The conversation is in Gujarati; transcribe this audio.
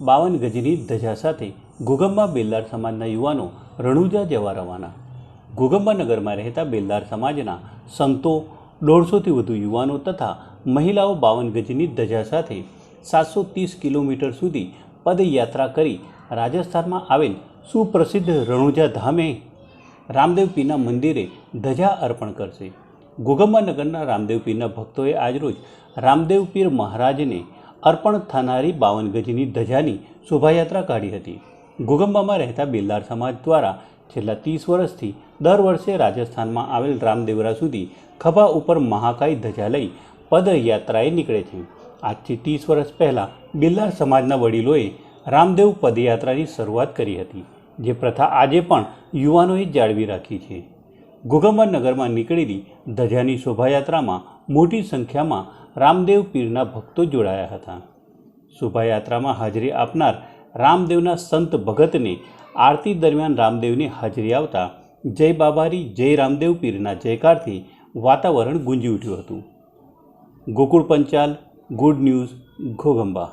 બાવન ગજની ધજા સાથે ઘોગંબા બેલદાર સમાજના યુવાનો રણુજા જવા રવાના. ઘોગંબા નગરમાં રહેતા બેલદાર સમાજના સંતો, દોઢસોથી વધુ યુવાનો તથા મહિલાઓ બાવન ગજની ધજા સાથે સાતસો ત્રીસ કિલોમીટર સુધી પદયાત્રા કરી રાજસ્થાનમાં આવેલ સુપ્રસિદ્ધ રણુજા ધામે રામદેવ પીરના મંદિરે ધજા અર્પણ કરશે. ઘોગંબા નગરના રામદેવ પીરના ભક્તોએ આજરોજ રામદેવ પીર મહારાજને અર્પણ થનારી બાવન ગજની ધજાની શોભાયાત્રા કાઢી હતી. ગુગંબામાં રહેતા બેલદાર સમાજ દ્વારા છેલ્લા ત્રીસ વર્ષથી દર વર્ષે રાજસ્થાનમાં આવેલ રામદેવરા સુધી ખભા ઉપર મહાકાય ધજા લઈ પદયાત્રાએ નીકળે છે. આજથી ત્રીસ વર્ષ પહેલાં બેલદાર સમાજના વડીલોએ રામદેવ પદયાત્રાની શરૂઆત કરી હતી. જે પ્રથા આજે પણ યુવાનોએ જાળવી રાખી છે. ઘોગંબા નગરમાં નીકળેલી ધજાની શોભાયાત્રામાં મોટી સંખ્યામાં રામદેવ પીરના ભક્તો જોડાયા હતા. શોભાયાત્રામાં હાજરી આપનાર રામદેવના સંત ભગતને આરતી દરમિયાન રામદેવની હાજરી આવતા જય બાબારી, જય રામદેવ પીરના જયકારથી વાતાવરણ ગુંજી ઉઠ્યું હતું. Gokul Panchal, good news Ghoghamba